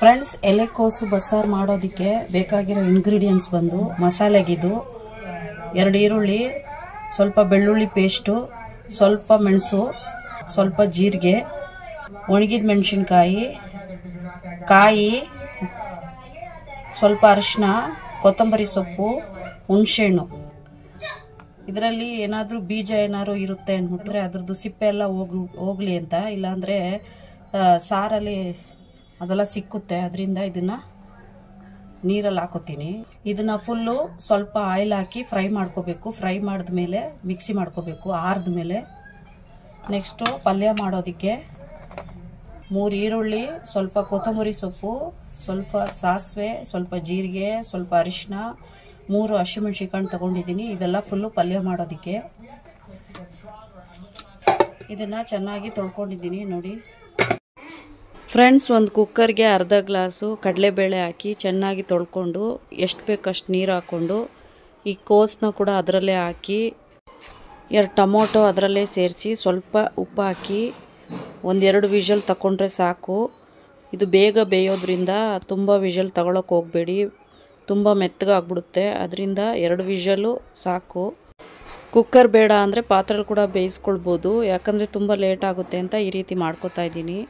Friends ಎಲೆಕೋಸು ಬಸ್ಸಾರು ಮಾಡೋದಕ್ಕೆ ಬೇಕಾಗಿರೋ ಇಂಗ್ರೀಡಿಯೆಂಟ್ಸ್ ಬಂದು ಮಸಾಲೆಗಿದು ಎರಡು ಈರುಳ್ಳಿ, ಸ್ವಲ್ಪ ಬೆಳ್ಳುಳ್ಳಿ ಪೇಸ್ಟು ಸ್ವಲ್ಪ ಮೆಣಸು, ಸ್ವಲ್ಪ ಜೀರಿಗೆ, ಒಣಗಿದ ಮೆಣಸಿನ್ಕಾಯಿ, ಕಾಯಿ, ಸ್ವಲ್ಪ ಅರಿಶಿನ ಕೊತ್ತಂಬರಿ ಸೊಪ್ಪು, ಹುಣಸೆಹಣ್ಣು. ಇದರಲ್ಲಿ ಏನಾದರೂ ಬೀಜ ಏನಾದ್ರು ಇರುತ್ತೆ ಅಂದ್ಬಿಟ್ರೆ ಅದ್ರದ್ದು ಸಿಪ್ಪೆ ಎಲ್ಲ ಹೋಗ್, ಹೋಗ್ಲಿ ಅಂತ. ಇಲ್ಲಾಂದರೆ ಸಾರಲ್ಲಿ ಅದೆಲ್ಲ ಸಿಕ್ಕುತ್ತೆ. ಅದರಿಂದ ಇದನ್ನ ನೀರಲ್ಲಿ ಹಾಕೋತೀನಿ. ಇದನ್ನ ಫುಲ್ಲು ಸ್ವಲ್ಪ ಆಯಿಲ್ ಹಾಕಿ ಫ್ರೈ ಮಾಡ್ಕೋಬೇಕು. ಫ್ರೈ ಮಾಡಿದ ಮೇಲೆ ಮಿಕ್ಸಿ ಮಾಡ್ಕೋಬೇಕು. ಆರಿದ್ಮೇಲೆ ನೆಕ್ಸ್ಟು ಪಲ್ಯ ಮಾಡೋದಕ್ಕೆ ಮೂರು ಈರುಳ್ಳಿ, ಸ್ವಲ್ಪ ಕೊತ್ತಂಬರಿ ಸೊಪ್ಪು, ಸ್ವಲ್ಪ ಸಾಸಿವೆ, ಸ್ವಲ್ಪ ಜೀರಿಗೆ, ಸ್ವಲ್ಪ ಅರಿಶಿನ ಮೂರು ಹಸಿಮೆಣ್ಸಿಕಾಯಿ ತೊಗೊಂಡಿದ್ದೀನಿ ಇದೆಲ್ಲ ಫುಲ್ಲು ಪಲ್ಯ ಮಾಡೋದಕ್ಕೆ. ಇದನ್ನು ಚೆನ್ನಾಗಿ ತೊಳ್ಕೊಂಡಿದ್ದೀನಿ ನೋಡಿ. ಫ್ರೆಂಡ್ಸ್, ಒಂದು ಕುಕ್ಕರ್ಗೆ ಅರ್ಧ ಗ್ಲಾಸು ಕಡಲೆಬೇಳೆ ಹಾಕಿ ಚೆನ್ನಾಗಿ ತೊಳ್ಕೊಂಡು, ಎಷ್ಟು ಬೇಕಷ್ಟು ನೀರು ಹಾಕ್ಕೊಂಡು ಈ ಕೋಸನ್ನ ಕೂಡ ಅದರಲ್ಲೇ ಹಾಕಿ, ಎರಡು ಟೊಮೊಟೊ ಅದರಲ್ಲೇ ಸೇರಿಸಿ, ಸ್ವಲ್ಪ ಉಪ್ಪು ಹಾಕಿ ಒಂದೆರಡು ವಿಷಲ್ ತಗೊಂಡ್ರೆ ಸಾಕು. ಇದು ಬೇಗ ಬೇಯೋದ್ರಿಂದ ತುಂಬ ವಿಷಲ್ ತಗೊಳಕ್ಕೆ ಹೋಗಬೇಡಿ. ತುಂಬ ಮೆತ್ತಗಾಗ್ಬಿಡುತ್ತೆ ಅದರಿಂದ ಎರಡು ವಿಷಲು ಸಾಕು. ಕುಕ್ಕರ್ ಬೇಡ ಅಂದರೆ ಪಾತ್ರೆಲಿ ಕೂಡ ಬೇಯಿಸ್ಕೊಳ್ಬೋದು. ಯಾಕಂದರೆ ತುಂಬ ಲೇಟ್ ಆಗುತ್ತೆ ಅಂತ ಈ ರೀತಿ ಮಾಡ್ಕೊತಾ ಇದ್ದೀನಿ.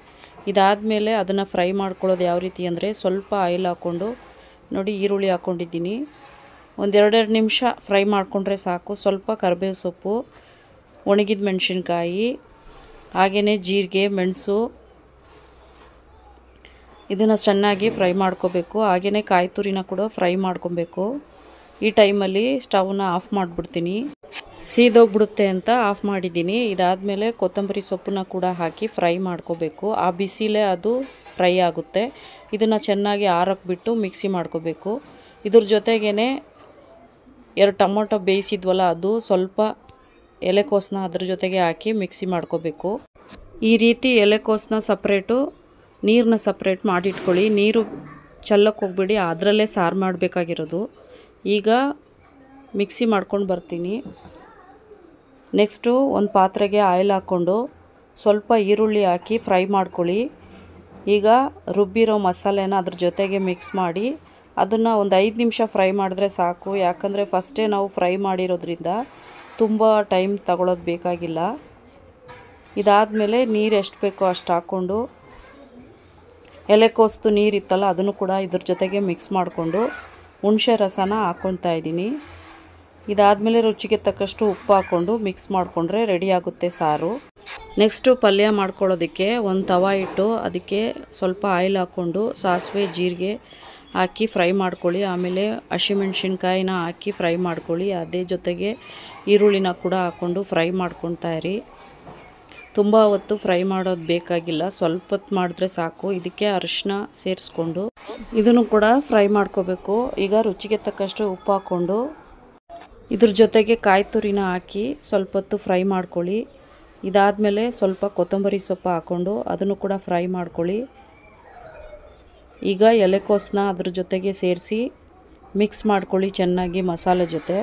ಇದಾದಮೇಲೆ ಅದನ್ನು ಫ್ರೈ ಮಾಡ್ಕೊಳ್ಳೋದು ಯಾವ ರೀತಿ ಅಂದರೆ ಸ್ವಲ್ಪ ಆಯಿಲ್ ಹಾಕ್ಕೊಂಡು ನೋಡಿ ಈರುಳ್ಳಿ ಹಾಕ್ಕೊಂಡಿದ್ದೀನಿ. ಒಂದೆರಡೆರಡು ನಿಮಿಷ ಫ್ರೈ ಮಾಡಿಕೊಂಡ್ರೆ ಸಾಕು. ಸ್ವಲ್ಪ ಕರಿಬೇವು ಸೊಪ್ಪು, ಒಣಗಿದ ಮೆಣಸಿನ್ಕಾಯಿ ಹಾಗೆಯೇ ಜೀರಿಗೆ, ಮೆಣಸು ಇದನ್ನು ಚೆನ್ನಾಗಿ ಫ್ರೈ ಮಾಡ್ಕೋಬೇಕು. ಹಾಗೆಯೇ ಕಾಯಿ ತುರಿನ ಕೂಡ ಫ್ರೈ ಮಾಡ್ಕೊಬೇಕು. ಈ ಟೈಮಲ್ಲಿ ಸ್ಟವ್ನ ಆಫ್ ಮಾಡಿಬಿಡ್ತೀನಿ. ಸೀದೋಗ್ಬಿಡುತ್ತೆ ಅಂತ ಆಫ್ ಮಾಡಿದ್ದೀನಿ. ಇದಾದಮೇಲೆ ಕೊತ್ತಂಬರಿ ಸೊಪ್ಪನ್ನ ಕೂಡ ಹಾಕಿ ಫ್ರೈ ಮಾಡ್ಕೋಬೇಕು. ಆ ಬಿಸಿಲೇ ಅದು ಫ್ರೈ ಆಗುತ್ತೆ. ಇದನ್ನು ಚೆನ್ನಾಗಿ ಆರಕ್ಬಿಟ್ಟು ಮಿಕ್ಸಿ ಮಾಡ್ಕೋಬೇಕು. ಇದ್ರ ಜೊತೆಗೇ ಎರಡು ಟೊಮೊಟೊ ಬೇಯಿಸಿದ್ವಲ್ಲ, ಅದು ಸ್ವಲ್ಪ ಎಲೆಕೋಸನ್ನ ಅದ್ರ ಜೊತೆಗೆ ಹಾಕಿ ಮಿಕ್ಸಿ ಮಾಡ್ಕೋಬೇಕು. ಈ ರೀತಿ ಎಲೆಕೋಸನ್ನ ಸಪ್ರೇಟು ನೀರನ್ನ ಸಪ್ರೇಟ್ ಮಾಡಿಟ್ಕೊಳ್ಳಿ. ನೀರು ಚೆಲ್ಲಕ್ಕೆ ಹೋಗ್ಬಿಡಿ, ಅದರಲ್ಲೇ ಸಾರು ಮಾಡಬೇಕಾಗಿರೋದು. ಈಗ ಮಿಕ್ಸಿ ಮಾಡ್ಕೊಂಡು ಬರ್ತೀನಿ. ನೆಕ್ಸ್ಟು ಒಂದು ಪಾತ್ರೆಗೆ ಆಯಿಲ್ ಹಾಕ್ಕೊಂಡು ಸ್ವಲ್ಪ ಈರುಳ್ಳಿ ಹಾಕಿ ಫ್ರೈ ಮಾಡ್ಕೊಳ್ಳಿ. ಈಗ ರುಬ್ಬಿರೋ ಮಸಾಲೆನ ಅದ್ರ ಜೊತೆಗೆ ಮಿಕ್ಸ್ ಮಾಡಿ ಅದನ್ನು ಒಂದು ಐದು ನಿಮಿಷ ಫ್ರೈ ಮಾಡಿದ್ರೆ ಸಾಕು. ಯಾಕಂದರೆ ಫಸ್ಟೇ ನಾವು ಫ್ರೈ ಮಾಡಿರೋದ್ರಿಂದ ತುಂಬ ಟೈಮ್ ತಗೊಳ್ಳೋದು ಬೇಕಾಗಿಲ್ಲ. ಇದಾದಮೇಲೆ ನೀರು ಎಷ್ಟು ಬೇಕೋ ಅಷ್ಟು ಹಾಕ್ಕೊಂಡು ಎಲೆಕೋಸ್ತು ನೀರಿತ್ತಲ್ಲ ಅದನ್ನು ಕೂಡ ಇದ್ರ ಜೊತೆಗೆ ಮಿಕ್ಸ್ ಮಾಡಿಕೊಂಡು ಹುಣಸೆ ರಸನ ಹಾಕ್ಕೊತಾ ಇದ್ದೀನಿ. ಇದಾದಮೇಲೆ ರುಚಿಗೆ ತಕ್ಕಷ್ಟು ಉಪ್ಪು ಹಾಕ್ಕೊಂಡು ಮಿಕ್ಸ್ ಮಾಡಿಕೊಂಡ್ರೆ ರೆಡಿ ಆಗುತ್ತೆ ಸಾರು. ನೆಕ್ಸ್ಟು ಪಲ್ಯ ಮಾಡ್ಕೊಳ್ಳೋದಕ್ಕೆ ಒಂದು ತವ ಇಟ್ಟು ಅದಕ್ಕೆ ಸ್ವಲ್ಪ ಆಯಿಲ್ ಹಾಕ್ಕೊಂಡು ಸಾಸಿವೆ, ಜೀರಿಗೆ ಹಾಕಿ ಫ್ರೈ ಮಾಡ್ಕೊಳ್ಳಿ. ಆಮೇಲೆ ಹಸಿಮೆಣ್ಸಿನ್ಕಾಯಿನ ಹಾಕಿ ಫ್ರೈ ಮಾಡ್ಕೊಳ್ಳಿ. ಅದೇ ಜೊತೆಗೆ ಈರುಳ್ಳಿನ ಕೂಡ ಹಾಕ್ಕೊಂಡು ಫ್ರೈ ಮಾಡ್ಕೊತಾ ಇರಿ. ತುಂಬ ಹೊತ್ತು ಫ್ರೈ ಮಾಡೋದು ಬೇಕಾಗಿಲ್ಲ. ಸ್ವಲ್ಪ ಹೊತ್ತು ಮಾಡಿದ್ರೆ ಸಾಕು. ಇದಕ್ಕೆ ಅರಿಶಿನ ಸೇರಿಸ್ಕೊಂಡು ಇದನ್ನು ಕೂಡ ಫ್ರೈ ಮಾಡ್ಕೋಬೇಕು. ಈಗ ರುಚಿಗೆ ತಕ್ಕಷ್ಟು ಉಪ್ಪು ಹಾಕ್ಕೊಂಡು ಇದ್ರ ಜೊತೆಗೆ ಕಾಯಿ ತುರಿನ ಹಾಕಿ ಸ್ವಲ್ಪ ಹೊತ್ತು ಫ್ರೈ ಮಾಡ್ಕೊಳ್ಳಿ. ಇದಾದಮೇಲೆ ಸ್ವಲ್ಪ ಕೊತ್ತಂಬರಿ ಸೊಪ್ಪು ಹಾಕ್ಕೊಂಡು ಅದನ್ನು ಕೂಡ ಫ್ರೈ ಮಾಡ್ಕೊಳ್ಳಿ. ಈಗ ಎಲೆಕೋಸನ್ನ ಅದ್ರ ಜೊತೆಗೆ ಸೇರಿಸಿ ಮಿಕ್ಸ್ ಮಾಡ್ಕೊಳ್ಳಿ ಚೆನ್ನಾಗಿ ಮಸಾಲೆ ಜೊತೆ.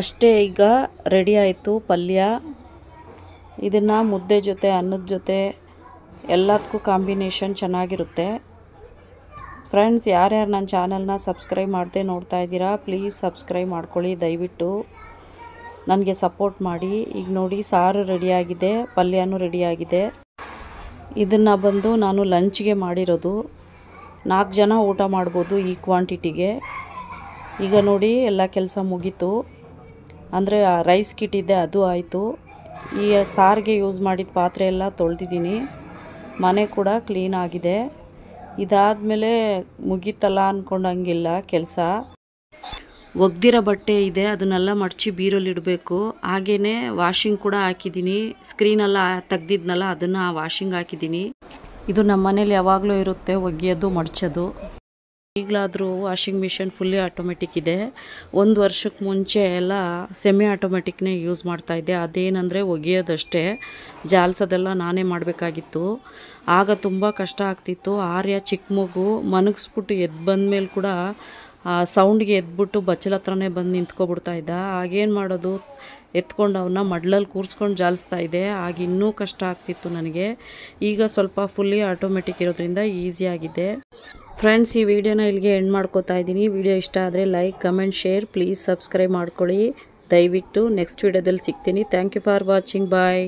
ಅಷ್ಟೇ ಈಗ ರೆಡಿ ಆಯಿತು ಪಲ್ಯ. ಇದನ್ನು ಮುದ್ದೆ ಜೊತೆ, ಅನ್ನದ ಜೊತೆ, ಎಲ್ಲದಕ್ಕೂ ಕಾಂಬಿನೇಷನ್ ಚೆನ್ನಾಗಿರುತ್ತೆ. ಫ್ರೆಂಡ್ಸ್ ಯಾರ್ಯಾರು ನನ್ನ ಚಾನಲ್ನ ಸಬ್ಸ್ಕ್ರೈಬ್ ಮಾಡದೆ ನೋಡ್ತಾ ಇದ್ದೀರಾ ಪ್ಲೀಸ್ ಸಬ್ಸ್ಕ್ರೈಬ್ ಮಾಡ್ಕೊಳ್ಳಿ, ದಯವಿಟ್ಟು ನನಗೆ ಸಪೋರ್ಟ್ ಮಾಡಿ. ಈಗ ನೋಡಿ, ಸಾರು ರೆಡಿಯಾಗಿದೆ ಪಲ್ಯನೂ ರೆಡಿಯಾಗಿದೆ ಇದನ್ನು ಬಂದು ನಾನು ಲಂಚ್ಗೆ ಮಾಡಿರೋದು. ನಾಲ್ಕು ಜನ ಊಟ ಮಾಡ್ಬೋದು ಈ ಕ್ವಾಂಟಿಟಿಗೆ ಈಗ ನೋಡಿ, ಎಲ್ಲ ಕೆಲಸ ಮುಗೀತು. ಅಂದರೆ ರೈಸ್ ಕಿಟ್ ಇದೆ, ಅದು ಆಯಿತು. ಈ ಸಾರಿಗೆ ಯೂಸ್ ಮಾಡಿದ ಪಾತ್ರೆ ಎಲ್ಲ ತೊಳೆದಿದ್ದೀನಿ. ಮನೆ ಕೂಡ ಕ್ಲೀನ್ ಆಗಿದೆ. ಇದಾದಮೇಲೆ ಮುಗೀತಲ್ಲ ಅಂದ್ಕೊಂಡಂಗಿಲ್ಲ ಕೆಲಸ. ಒಗ್ದಿರೋ ಬಟ್ಟೆ ಇದೆ, ಅದನ್ನೆಲ್ಲ ಮಡಚಿ ಬೀರಲ್ಲಿ ಇಡಬೇಕು. ಹಾಗೇ ವಾಷಿಂಗ್ ಕೂಡ ಹಾಕಿದ್ದೀನಿ. ಸ್ಕ್ರೀನೆಲ್ಲ ತೆಗ್ದಿದ್ನಲ್ಲ, ಅದನ್ನು ವಾಷಿಂಗ್ ಹಾಕಿದ್ದೀನಿ. ಇದು ನಮ್ಮ ಮನೇಲಿ ಯಾವಾಗಲೂ ಇರುತ್ತೆ ಒಗೆಯೋದು, ಮಡಚೋದು. ಈಗಲಾದರೂ ವಾಷಿಂಗ್ ಮಿಷಿನ್ ಫುಲ್ಲಿ ಆಟೋಮೆಟಿಕ್ ಇದೆ. ಒಂದು ವರ್ಷಕ್ಕೆ ಮುಂಚೆ ಎಲ್ಲ ಸೆಮಿ ಆಟೋಮೆಟಿಕ್ನೇ ಯೂಸ್ ಮಾಡ್ತಾಯಿದ್ದೆ ಅದೇನಂದರೆ ಒಗೆಯೋದಷ್ಟೇ. ಜಾಲ್ಸೋದೆಲ್ಲ ನಾನೇ ಮಾಡಬೇಕಾಗಿತ್ತು. ಆಗ ತುಂಬ ಕಷ್ಟ ಆಗ್ತಿತ್ತು. ಆರ್ಯ ಚಿಕ್ಕ ಮಗು ಮನಗಿಸ್ಬಿಟ್ಟು ಎದ್ದು ಬಂದಮೇಲೆ ಕೂಡ, ಆ, ಸೌಂಡ್ಗೆ ಎದ್ಬಿಟ್ಟು ಬಚ್ಚಲ ಹತ್ರನೇ ಬಂದು ನಿಂತ್ಕೊಬಿಡ್ತಾ ಇದ್ದ. ಆಗೇನು ಮಾಡೋದು? ಎತ್ಕೊಂಡು ಅವನ್ನ ಮಡ್ಲಲ್ಲಿ ಕೂರಿಸ್ಕೊಂಡು ಜಾಲಿಸ್ತಾ ಇದ್ದೆ. ಆಗ ಇನ್ನೂ ಕಷ್ಟ ಆಗ್ತಿತ್ತು ನನಗೆ. ಈಗ ಸ್ವಲ್ಪ ಫುಲ್ಲಿ ಆಟೋಮೆಟಿಕ್ ಇರೋದ್ರಿಂದ ಈಸಿಯಾಗಿದೆ ಫ್ರೆಂಡ್ಸ್ ಈ ವಿಡಿಯೋನ ಇಲ್ಲಿಗೆ ಎಂಡ್ ಮಾಡ್ಕೋತಾ ಇದ್ದೀನಿ. ವಿಡಿಯೋ ಇಷ್ಟ ಆದರೆ like comment share please subscribe ಮಾಡ್ಕೊಳ್ಳಿ. ದಯವಿಟ್ಟು ನೆಕ್ಸ್ಟ್ ವಿಡಿಯೋದಲ್ಲಿ ಸಿಗ್ತೀನಿ. Thank you for watching bye